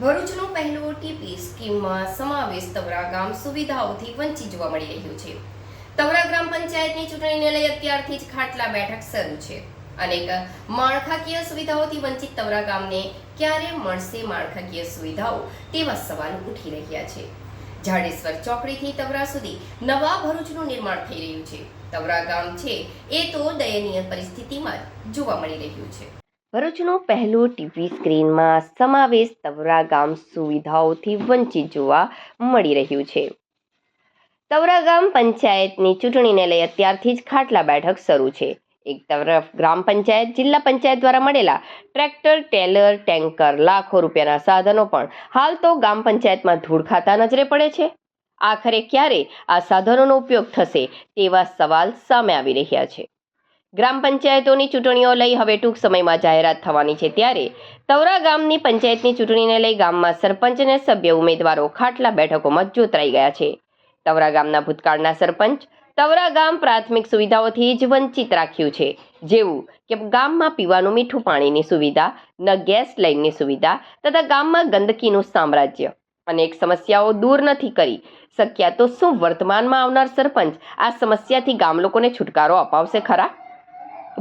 ભરૂચનું પહેલું ટીપી સ્કીમમાં સમાવેશ તવરા ગામ સુવિધાઓથી વંચિત જોવા મળી રહ્યું છે. તવરા ગ્રામ પંચાયતની ચૂંટણીને લઈ અત્યારથી જ ખાટલા બેઠક શરૂ છે. અનેક માળખાકીય સુવિધાઓથી વંચિત તવરા ગામને ક્યારે મળશે માળખાકીય સુવિધાઓ તેવા સવાલ ઉઠી રહ્યા છે. જાડેશ્વર ચોકડીથી તવરા સુધી નવા ભરૂચનું નિર્માણ થઈ રહ્યું છે. તવરા ગામ છે એ તો દયનીય પરિસ્થિતિમાં જોવા મળી રહ્યું છે. ભરૂચનું પહેલું ટીવી સ્ક્રીનમાં સમાવેશ તવરા ગામ સુવિધાઓથી વંચિત જોવા મળી રહ્યું છે. તવરા ગામ પંચાયતની ચૂંટણીને લઈ અત્યારથી જ ખાટલા બેઠક શરૂ છે. એક તરફ ગ્રામ પંચાયત જિલ્લા પંચાયત દ્વારા મળેલા ટ્રેક્ટર, ટેલર, ટેન્કર લાખો રૂપિયાના સાધનો પણ હાલ તો ગામ પંચાયતમાં ધૂળ ખાતા નજરે પડે છે. આખરે ક્યારે આ સાધનોનો ઉપયોગ થશે તેવા સવાલ સામે આવી રહ્યા છે. ગ્રામ પંચાયતોની ચૂંટણીઓ લઈ હવે ટૂંક સમયમાં જાહેરાત થવાની છે ત્યારે તવરા ગામની પંચાયતની ચૂંટણીને લઈ ગામમાં સરપંચ અને સભ્ય ઉમેદવારો ખાટલા બેઠકોમાં જોતરાઈ ગયા છે. તવરા ગામના ભૂતકાળના સરપંચ તવરા ગામ પ્રાથમિક સુવિધાઓથી જ વંચિત રાખ્યું છે. જેવું કે ગામમાં પીવાનું મીઠું પાણીની સુવિધા, ન ગેસ લાઇનની સુવિધા તથા ગામમાં ગંદકીનું સામ્રાજ્ય. અનેક સમસ્યાઓ દૂર નથી કરી શક્યા તો શું વર્તમાનમાં આવનાર સરપંચ આ સમસ્યાથી ગામ લોકોને છુટકારો અપાવશે ખરા?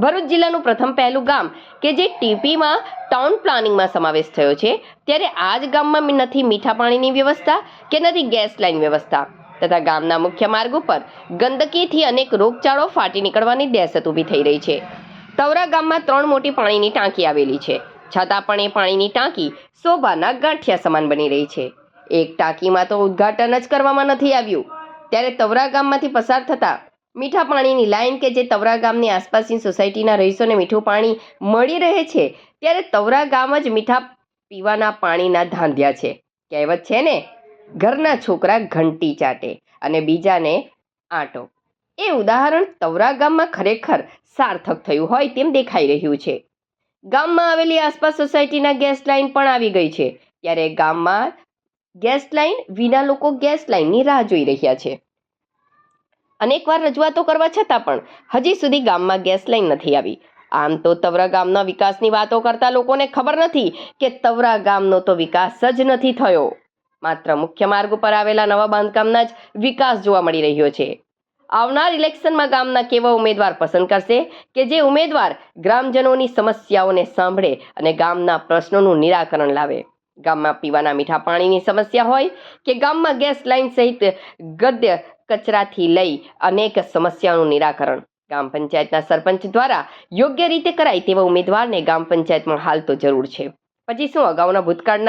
ભરૂચ જિલ્લાનું પ્રથમ પહેલું ગામ કે જે ટીપીમાં ટાઉન પ્લાનિંગમાં સમાવેશ થયો છે, ત્યારે આ જ ગામમાં નથી મીઠા પાણીની વ્યવસ્થા કે નથી ગેસ લાઇન વ્યવસ્થા. તથા ગામના મુખ્ય માર્ગ ઉપર ગંદકીથી અનેક રોગચાળો ફાટી નીકળવાની દહેશત ઊભી થઈ રહી છે. તવરા ગામમાં ત્રણ મોટી પાણીની ટાંકી આવેલી છે. છતાં પણ એ પાણીની ટાંકી શોભાના ગાંઠિયા સમાન બની રહી છે. એક ટાંકીમાં તો ઉદ્ઘાટન જ કરવામાં નથી આવ્યું. ત્યારે તવરા ગામમાંથી પસાર થતા મીઠા પાણીની લાઈન કે જે તવરા ગામની આસપાસની સોસાયટીના રહીશોને મીઠું પાણી મળી રહે છે, ત્યારે તવરા ગામ જ મીઠા પીવાના પાણીના ધાંધ્યા છે. કહેવત છે ને, ઘરના છોકરા ઘંટી ચાટે અને બીજાને આંટો. એ ઉદાહરણ તવરા ગામમાં ખરેખર સાર્થક થયું હોય તેમ દેખાઈ રહ્યું છે. ગામમાં આવેલી આસપાસ સોસાયટીના ગેસ લાઈન પણ આવી ગઈ છે, ત્યારે ગામમાં ગેસ લાઈન વિના લોકો ગેસ લાઈનની રાહ જોઈ રહ્યા છે. અનેકવાર રજૂઆતો કરવા છતાં પણ હજી સુધી ગામમાં ગેસ લાઈન નથી આવી. આમ તો તવરા ગામના વિકાસની વાતો કરતા લોકોને ખબર નથી કે તવરા ગામનો તો વિકાસ જ નથી થયો. માત્ર મુખ્ય માર્ગ ઉપર આવેલા નવા બાંધકામના જ વિકાસ જોવા મળી રહ્યો છે. આવનાર ઇલેક્શનમાં ગામના કેવા ઉમેદવાર પસંદ કરશે કે જે ઉમેદવાર ગ્રામજનોની સમસ્યાઓને સાંભળે અને ગામના પ્રશ્નોનું નિરાકરણ લાવે? ગામમાં પીવાના મીઠા પાણીની સમસ્યા હોય કે ગામમાં ગેસ લાઇન સહિત ગદ્ય કચરાથી લઈ અનેક સમસ્યાઓનું નિરાકરણ. ગામ પંચાયતના સરપંચ દ્વારા યોગ્ય રીતે કરાય તેવા ઉમેદવારને ગામ પંચાયતમાં હાલ તો જરૂર છે. પછી શું, અગાઉના ભૂતકાળના